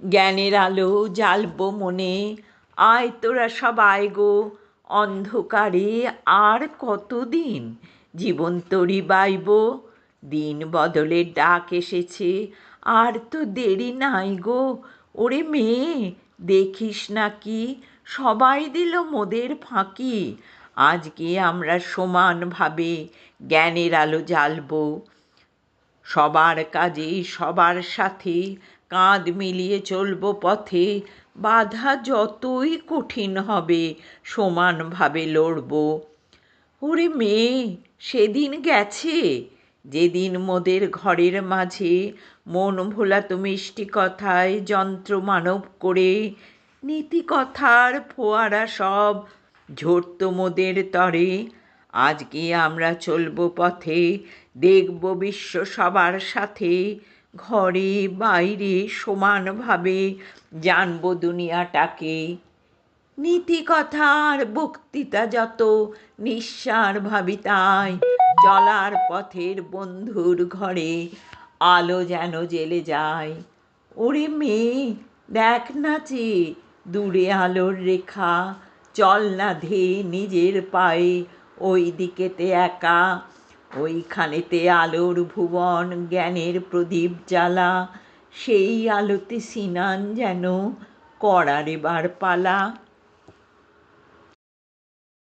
জ্ঞানের আলো জ্বালবো মনে। আয় তোরা সব আয় গো, অন্ধকারে আর কতদিন জীবন তরি বাইব দিন বদলের ডাক এসেছে, আর তো দেরি নাই গো। ওরে মেয়ে, দেখিস নাকি সবাই দিল মোদের ফাঁকি। আজকে আমরা সমানভাবে জ্ঞানের আলো জ্বালবো। সবার কাজে, সবার সাথে। কাঁধ মিলিয়ে চলবো পথে, বাধা যতই কঠিন হবে, সমানভাবে লড়ব। ওরে মেয়ে, সেদিন গেছে। যেদিন মোদের ঘরের মাঝে, মন ভোলাত মিষ্টি কথায় যন্ত্র মানব করে, নীতি কথার ফোয়ারা সব ঝরত মোদের তরে। আজকে আমরা চলব পথে, দেখব বিশ্ব সবার সাথে, ঘরে বাইরে সমানভাবে জানব দুনিয়াটাকে। নীতি কথার বক্তৃতা যত, নিঃসার ভাবি তাই, চলার পথের বন্ধুর ঘরে আলো যেন জেলে যায়। ওরে মেয়ে, দেখ না যে দূরে আলোর রেখা, চল না ধে নিজের পায়ে ওই দিকেতে একা, ওইখানেতে আলোর ভুবন, জ্ঞানের প্রদীপ জ্বালা, সেই আলোতে সিনান যেন করার এবার পালা।